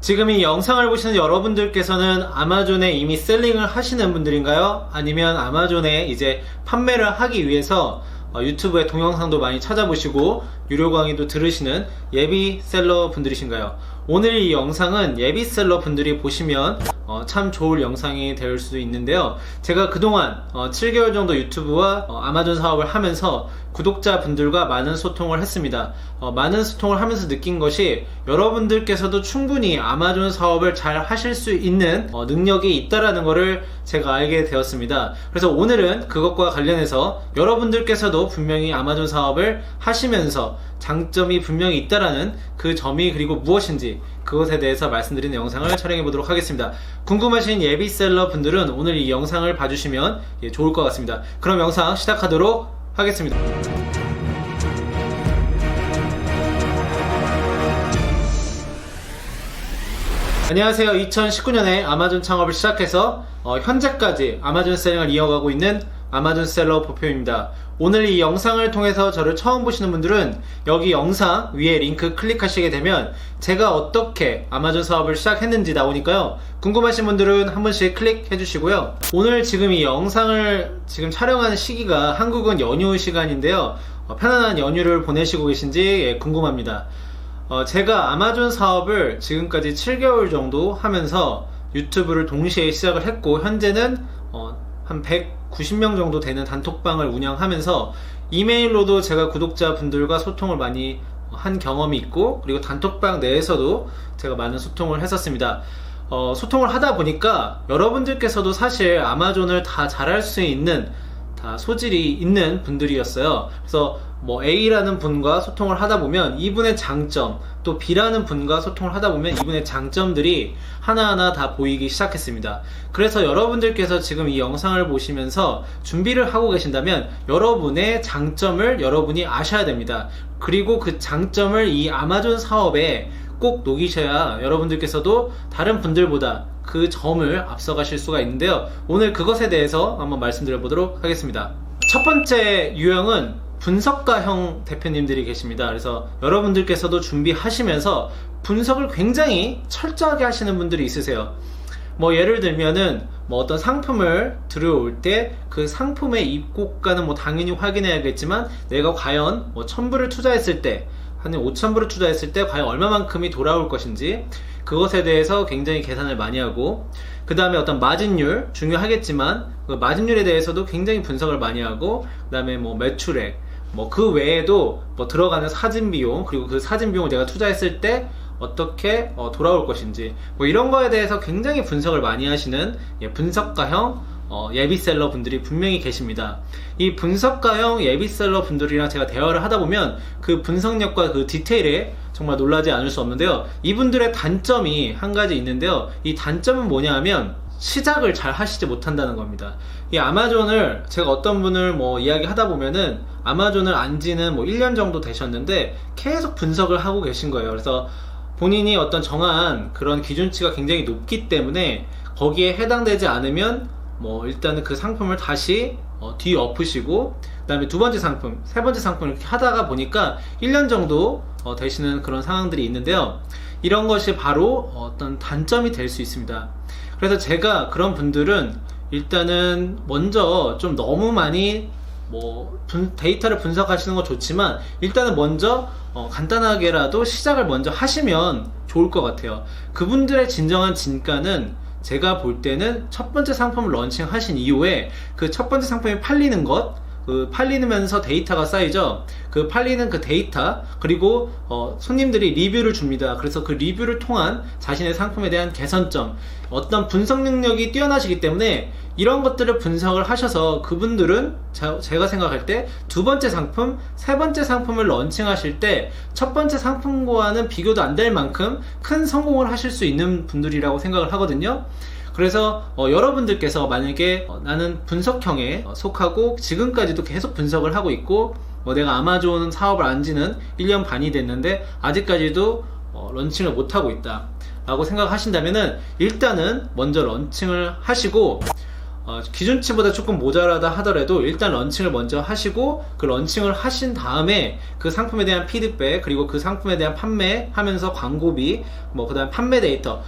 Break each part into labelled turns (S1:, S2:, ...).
S1: 지금 이 영상을 보시는 여러분들께서는 아마존에 이미 셀링을 하시는 분들인가요? 아니면 아마존에 이제 판매를 하기 위해서 어, 유튜브에 동영상도 많이 찾아보시고 유료 강의도 들으시는 예비 셀러 분들이신가요? 오늘 이 영상은 예비 셀러 분들이 보시면 어, 참 좋을 영상이 될 수도 있는데요. 제가 그동안 어, 7개월 정도 유튜브와 어, 아마존 사업을 하면서 구독자분들과 많은 소통을 했습니다. 어, 많은 소통을 하면서 느낀 것이 여러분들께서도 충분히 아마존 사업을 잘 하실 수 있는 어, 능력이 있다라는 것을 제가 알게 되었습니다. 그래서 오늘은 그것과 관련해서 여러분들께서도 분명히 아마존 사업을 하시면서 장점이 분명히 있다라는 그 점이 그리고 무엇인지 그것에 대해서 말씀드리는 영상을 촬영해 보도록 하겠습니다. 궁금하신 예비셀러 분들은 오늘 이 영상을 봐주시면 예, 좋을 것 같습니다. 그럼 영상 시작하도록 하겠습니다. 안녕하세요. 2019년에 아마존 창업을 시작해서 어, 현재까지 아마존 셀링을 이어가고 있는 아마존 셀러 보표입니다. 오늘 이 영상을 통해서 저를 처음 보시는 분들은 여기 영상 위에 링크 클릭하시게 되면 제가 어떻게 아마존 사업을 시작했는지 나오니까요. 궁금하신 분들은 한 번씩 클릭해 주시고요. 오늘 지금 이 영상을 지금 촬영하는 시기가 한국은 연휴 시간인데요. 어, 편안한 연휴를 보내시고 계신지 예, 궁금합니다. 어, 제가 아마존 사업을 지금까지 7개월 정도 하면서 유튜브를 동시에 시작을 했고 현재는 어, 한 100, 90명 정도 되는 단톡방을 운영하면서 이메일로도 제가 구독자분들과 소통을 많이 한 경험이 있고 그리고 단톡방 내에서도 제가 많은 소통을 했었습니다. 어, 소통을 하다 보니까 여러분들께서도 사실 아마존을 다 잘할 수 있는 다 소질이 있는 분들이었어요. 그래서 뭐 A라는 분과 소통을 하다 보면 이분의 장점, 또 B라는 분과 소통을 하다 보면 이분의 장점들이 하나하나 다 보이기 시작했습니다. 그래서 여러분들께서 지금 이 영상을 보시면서 준비를 하고 계신다면 여러분의 장점을 여러분이 아셔야 됩니다. 그리고 그 장점을 이 아마존 사업에 꼭 녹이셔야 여러분들께서도 다른 분들보다 그 점을 앞서가실 수가 있는데요. 오늘 그것에 대해서 한번 말씀드려 보도록 하겠습니다. 첫 번째 유형은 분석가형 대표님들이 계십니다. 그래서 여러분들께서도 준비하시면서 분석을 굉장히 철저하게 하시는 분들이 있으세요. 뭐 예를 들면은 뭐 어떤 상품을 들여올 때 그 상품의 입고가는 뭐 당연히 확인해야겠지만 내가 과연 뭐 1000불을 투자했을 때 한 5,000불을 투자했을 때 과연 얼마만큼이 돌아올 것인지 그것에 대해서 굉장히 계산을 많이 하고 그 다음에 어떤 마진율 중요하겠지만 그 마진율에 대해서도 굉장히 분석을 많이 하고 그 다음에 뭐 매출액 뭐 그 외에도 뭐 들어가는 사진 비용 그리고 그 사진 비용을 내가 투자했을 때 어떻게 어, 돌아올 것인지 뭐 이런 거에 대해서 굉장히 분석을 많이 하시는 예, 분석가형 어, 예비셀러 분들이 분명히 계십니다. 이 분석가형 예비셀러 분들이랑 제가 대화를 하다 보면 그 분석력과 그 디테일에 정말 놀라지 않을 수 없는데요. 이분들의 단점이 한 가지 있는데요. 이 단점은 뭐냐 하면 시작을 잘 하시지 못한다는 겁니다. 이 아마존을 제가 어떤 분을 뭐 이야기 하다 보면은 아마존을 안 지는 뭐 1년 정도 되셨는데 계속 분석을 하고 계신 거예요. 그래서 본인이 어떤 정한 그런 기준치가 굉장히 높기 때문에 거기에 해당되지 않으면 뭐 일단은 그 상품을 다시 어, 뒤 엎으시고 그 다음에 두 번째 상품, 세 번째 상품 이렇게 하다가 보니까 1년 정도 어, 되시는 그런 상황들이 있는데요. 이런 것이 바로 어떤 단점이 될 수 있습니다. 그래서 제가 그런 분들은 일단은 먼저 좀 너무 많이 뭐 분- 데이터를 분석하시는 건 좋지만 일단은 먼저 어, 간단하게라도 시작을 먼저 하시면 좋을 것 같아요. 그분들의 진정한 진가는 제가 볼 때는 첫 번째 상품을 런칭하신 이후에 그 첫 번째 상품이 팔리는 것, 그 팔리면서 데이터가 쌓이죠. 그 팔리는 그 데이터 그리고 어, 손님들이 리뷰를 줍니다. 그래서 그 리뷰를 통한 자신의 상품에 대한 개선점, 어떤 분석 능력이 뛰어나시기 때문에 이런 것들을 분석을 하셔서 그분들은 자- 제가 생각할 때 두 번째 상품, 세 번째 상품을 런칭하실 때 첫 번째 상품과는 비교도 안 될 만큼 큰 성공을 하실 수 있는 분들이라고 생각을 하거든요. 그래서 어, 여러분들께서 만약에 어, 나는 분석형에 어, 속하고 지금까지도 계속 분석을 하고 있고 뭐 내가 아마존 사업을 안 지는 1년 반이 됐는데 아직까지도 어, 런칭을 못 하고 있다 라고 생각하신다면은 일단은 먼저 런칭을 하시고 어, 기준치보다 조금 모자라다 하더라도 일단 런칭을 먼저 하시고 그 런칭을 하신 다음에 그 상품에 대한 피드백 그리고 그 상품에 대한 판매하면서 광고비 뭐 그 다음 판매 데이터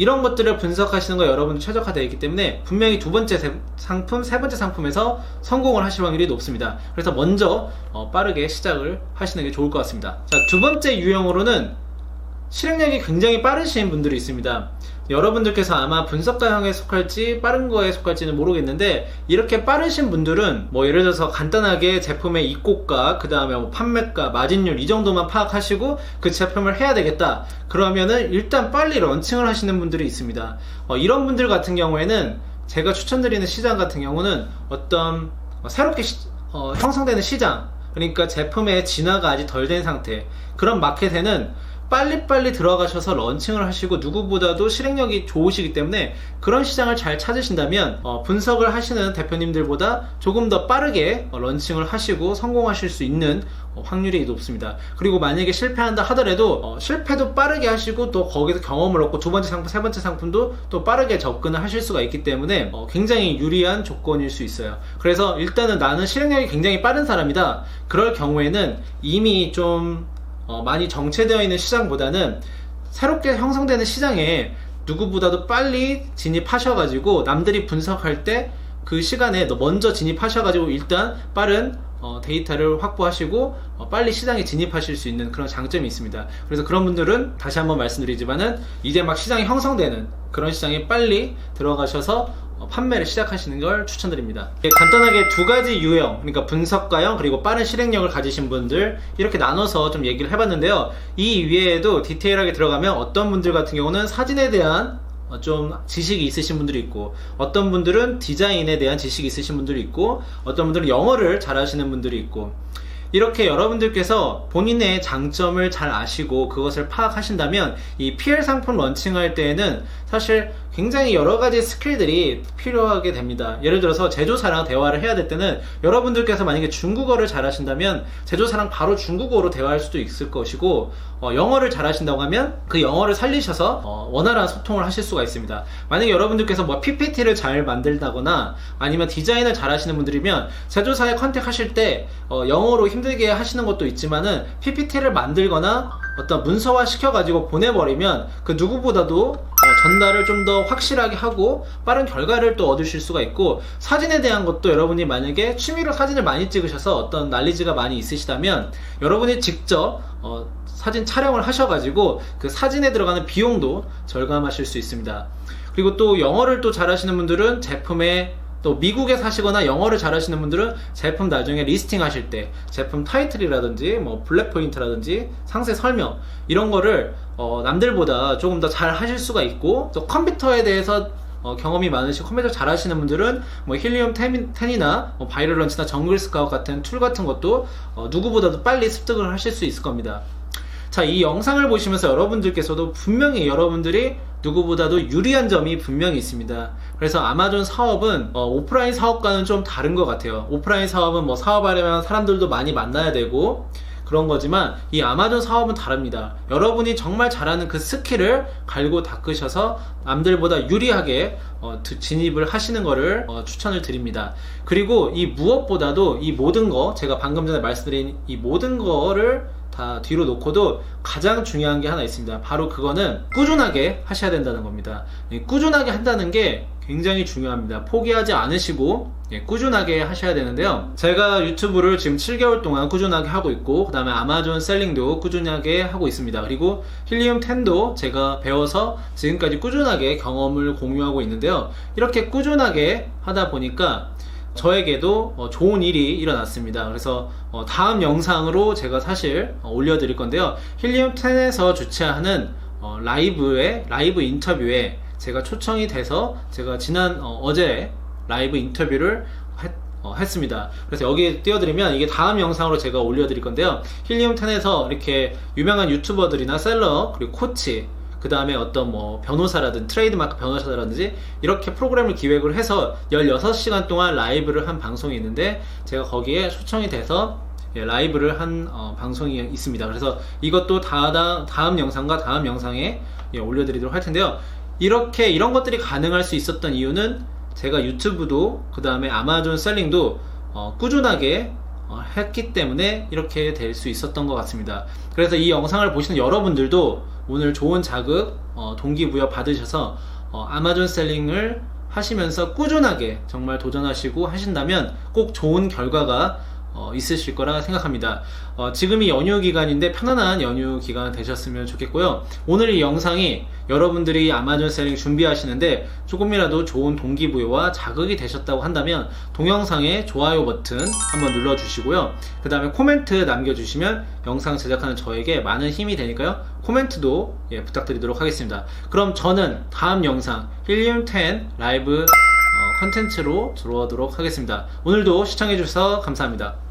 S1: 이런 것들을 분석하시는 거 여러분들 최적화되어 있기 때문에 분명히 두 번째 세- 상품, 세 번째 상품에서 성공을 하실 확률이 높습니다. 그래서 먼저 어, 빠르게 시작을 하시는 게 좋을 것 같습니다. 자, 두 번째 유형으로는 실행력이 굉장히 빠르신 분들이 있습니다. 여러분들께서 아마 분석가형에 속할지 빠른 거에 속할지는 모르겠는데 이렇게 빠르신 분들은 뭐 예를 들어서 간단하게 제품의 입고가 그 다음에 뭐 판매가 마진율 이 정도만 파악하시고 그 제품을 해야 되겠다. 그러면은 일단 빨리 런칭을 하시는 분들이 있습니다. 어, 이런 분들 같은 경우에는 제가 추천드리는 시장 같은 경우는 어떤 어, 새롭게 시- 어, 형성되는 시장 그러니까 제품의 진화가 아직 덜 된 상태 그런 마켓에는 빨리빨리 들어가셔서 런칭을 하시고 누구보다도 실행력이 좋으시기 때문에 그런 시장을 잘 찾으신다면 어, 분석을 하시는 대표님들보다 조금 더 빠르게 어, 런칭을 하시고 성공하실 수 있는 어, 확률이 높습니다. 그리고 만약에 실패한다 하더라도 어, 실패도 빠르게 하시고 또 거기서 경험을 얻고 두 번째 상품, 세 번째 상품도 또 빠르게 접근을 하실 수가 있기 때문에 어, 굉장히 유리한 조건일 수 있어요. 그래서 일단은 나는 실행력이 굉장히 빠른 사람이다. 그럴 경우에는 이미 좀 어, 많이 정체되어 있는 시장보다는 새롭게 형성되는 시장에 누구보다도 빨리 진입하셔가지고 남들이 분석할 때 그 시간에 너 먼저 진입하셔가지고 일단 빠른 어, 데이터를 확보하시고 어, 빨리 시장에 진입하실 수 있는 그런 장점이 있습니다. 그래서 그런 분들은 다시 한번 말씀드리지만은 이제 막 시장이 형성되는 그런 시장에 빨리 들어가셔서 어, 판매를 시작하시는 걸 추천드립니다. 예, 간단하게 두 가지 유형, 그러니까 분석가형 그리고 빠른 실행력을 가지신 분들 이렇게 나눠서 좀 얘기를 해봤는데요. 이 위에도 디테일하게 들어가면 어떤 분들 같은 경우는 사진에 대한 어, 좀 지식이 있으신 분들이 있고 어떤 분들은 디자인에 대한 지식이 있으신 분들이 있고 어떤 분들은 영어를 잘하시는 분들이 있고 이렇게 여러분들께서 본인의 장점을 잘 아시고 그것을 파악하신다면 이 PL 상품 런칭할 때에는 사실 굉장히 여러 가지 스킬들이 필요하게 됩니다. 예를 들어서 제조사랑 대화를 해야 될 때는 여러분들께서 만약에 중국어를 잘하신다면 제조사랑 바로 중국어로 대화할 수도 있을 것이고 어, 영어를 잘하신다고 하면 그 영어를 살리셔서 어, 원활한 소통을 하실 수가 있습니다. 만약에 여러분들께서 뭐 PPT를 잘 만들다거나 아니면 디자인을 잘하시는 분들이면 제조사에 컨택하실 때 어, 영어로 힘들게 하시는 것도 있지만은 PPT를 만들거나 어떤 문서화 시켜가지고 보내버리면 그 누구보다도 어, 전달을 좀 더 확실하게 하고 빠른 결과를 또 얻으실 수가 있고 사진에 대한 것도 여러분이 만약에 취미로 사진을 많이 찍으셔서 어떤 난리지가 많이 있으시다면 여러분이 직접 어, 사진 촬영을 하셔가지고 그 사진에 들어가는 비용도 절감하실 수 있습니다. 그리고 또 영어를 또 잘하시는 분들은 제품에 또 미국에 사시거나 영어를 잘하시는 분들은 제품 나중에 리스팅 하실 때 제품 타이틀이라든지 뭐 블랙 포인트라든지 상세 설명 이런 거를 어, 남들보다 조금 더 잘 하실 수가 있고 또 컴퓨터에 대해서 어, 경험이 많으시고 컴퓨터 잘 하시는 분들은 뭐 힐리움 10 이나 뭐 바이럴 런치나 정글 스카웃 같은 툴 같은 것도 어, 누구보다도 빨리 습득을 하실 수 있을 겁니다. 자, 이 영상을 보시면서 여러분들께서도 분명히 여러분들이 누구보다도 유리한 점이 분명히 있습니다. 그래서 아마존 사업은 어, 오프라인 사업과는 좀 다른 것 같아요. 오프라인 사업은 뭐 사업하려면 사람들도 많이 만나야 되고 그런 거지만 이 아마존 사업은 다릅니다. 여러분이 정말 잘하는 그 스킬을 갈고 닦으셔서 남들보다 유리하게 어, 드- 진입을 하시는 거를 어, 추천을 드립니다. 그리고 이 무엇보다도 이 모든 거 제가 방금 전에 말씀드린 이 모든 거를 다 뒤로 놓고도 가장 중요한 게 하나 있습니다. 바로 그거는 꾸준하게 하셔야 된다는 겁니다. 이 꾸준하게 한다는 게 굉장히 중요합니다. 포기하지 않으시고 예, 꾸준하게 하셔야 되는데요. 제가 유튜브를 지금 7개월 동안 꾸준하게 하고 있고 그 다음에 아마존 셀링도 꾸준하게 하고 있습니다. 그리고 힐리움 10도 제가 배워서 지금까지 꾸준하게 경험을 공유하고 있는데요. 이렇게 꾸준하게 하다 보니까 저에게도 어, 좋은 일이 일어났습니다. 그래서 어, 다음 영상으로 제가 사실 어, 올려드릴 건데요. 힐리움 10에서 주최하는 어, 라이브에 라이브 인터뷰에 제가 초청이 돼서 제가 지난 어, 제 라이브 인터뷰를 했, 어, 했습니다. 그래서 여기에 띄워드리면 이게 다음 영상으로 제가 올려드릴 건데요. 힐리움 10에서 이렇게 유명한 유튜버들이나 셀러 그리고 코치 그 다음에 어떤 뭐 변호사라든 트레이드마크 변호사라든지 이렇게 프로그램을 기획을 해서 16시간 동안 라이브를 한 방송이 있는데 제가 거기에 초청이 돼서 예, 라이브를 한 어, 방송이 있습니다. 그래서 이것도 다, 다음 영상과 다음 영상에 예, 올려드리도록 할 텐데요. 이렇게 이런 것들이 가능할 수 있었던 이유는 제가 유튜브도 그 다음에 아마존 셀링도 어, 꾸준하게 어, 했기 때문에 이렇게 될 수 있었던 것 같습니다. 그래서 이 영상을 보시는 여러분들도 오늘 좋은 자극, 어, 동기부여 받으셔서 어, 아마존 셀링을 하시면서 꾸준하게 정말 도전하시고 하신다면 꼭 좋은 결과가 어, 있으실 거라 생각합니다. 어, 지금이 연휴 기간인데 편안한 연휴 기간 되셨으면 좋겠고요. 오늘 이 영상이 여러분들이 아마존 셀링 준비하시는데 조금이라도 좋은 동기부여와 자극이 되셨다고 한다면 동영상에 좋아요 버튼 한번 눌러주시고요. 그 다음에 코멘트 남겨주시면 영상 제작하는 저에게 많은 힘이 되니까요. 코멘트도 예, 부탁드리도록 하겠습니다. 그럼 저는 다음 영상 힐리움 10 라이브 어, 컨텐츠로 들어오도록 하겠습니다. 오늘도 시청해주셔서 감사합니다.